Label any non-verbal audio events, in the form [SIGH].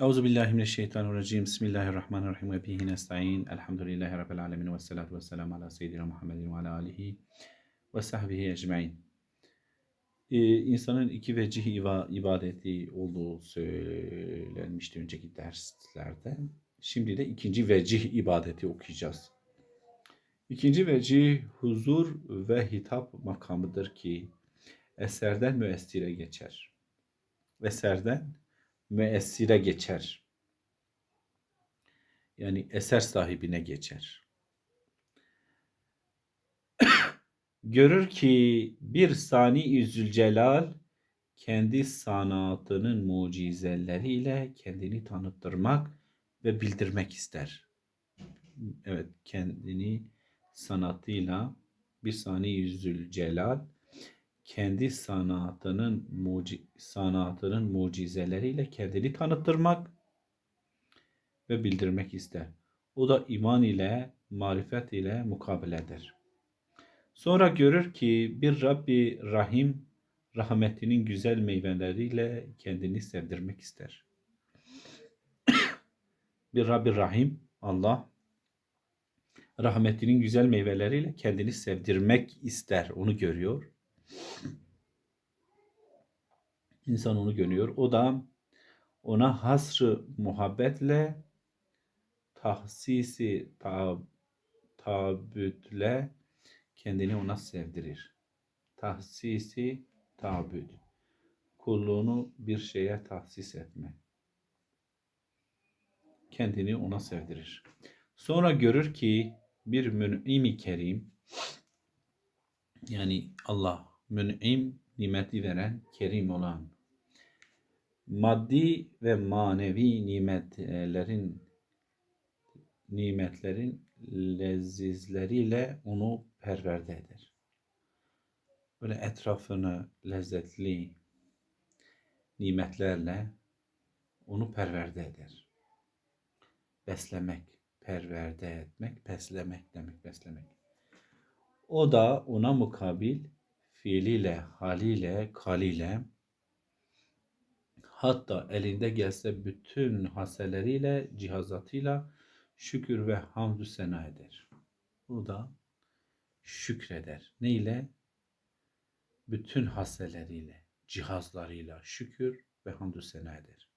Euzu billahi mineşşeytanirracim. Bismillahirrahmanirrahim. Ve bihi nestaîn. Elhamdülillahi rabbil alamin ve salatu vesselam ala seyyidina Muhammedin ve ala alihi ve sahbihi ecmaîn. Ee, insanın iki vecih iva- ibadeti olduğu söylenmişti önceki derslerde. Şimdi de ikinci vecih ibadeti okuyacağız. İkinci vecih huzur ve hitap makamıdır ki eserden müessire geçer. Eserden müessire geçer. Yani eser sahibine geçer. [COUGHS] Görür ki bir sani Zülcelal kendi sanatının mucizeleriyle kendini tanıttırmak ve bildirmek ister. Evet, kendini sanatıyla bir sani Zülcelal kendi sanatının muci sanatının mucizeleriyle kendini tanıttırmak ve bildirmek ister. O da iman ile, marifet ile mukabeledir. Sonra görür ki bir Rabbi Rahim rahmetinin güzel meyveleriyle kendini sevdirmek ister. [COUGHS] bir Rabbi Rahim Allah rahmetinin güzel meyveleriyle kendini sevdirmek ister. Onu görüyor. İnsan onu görüyor. O da ona hasrı muhabbetle tahsisi tab tabütle kendini ona sevdirir. Tahsisi tabüt. Kulluğunu bir şeye tahsis etme. Kendini ona sevdirir. Sonra görür ki bir mün'im-i kerim yani Allah mün'im nimeti veren, kerim olan maddi ve manevi nimetlerin nimetlerin lezizleriyle onu perverde eder. Böyle etrafını lezzetli nimetlerle onu perverde eder. Beslemek, perverde etmek, beslemek demek, beslemek. O da ona mukabil fiiliyle, haliyle, kaliyle hatta elinde gelse bütün haseleriyle, cihazatıyla şükür ve hamdü sena eder. O da şükreder. Ne ile? Bütün haseleriyle, cihazlarıyla şükür ve hamdü sena eder.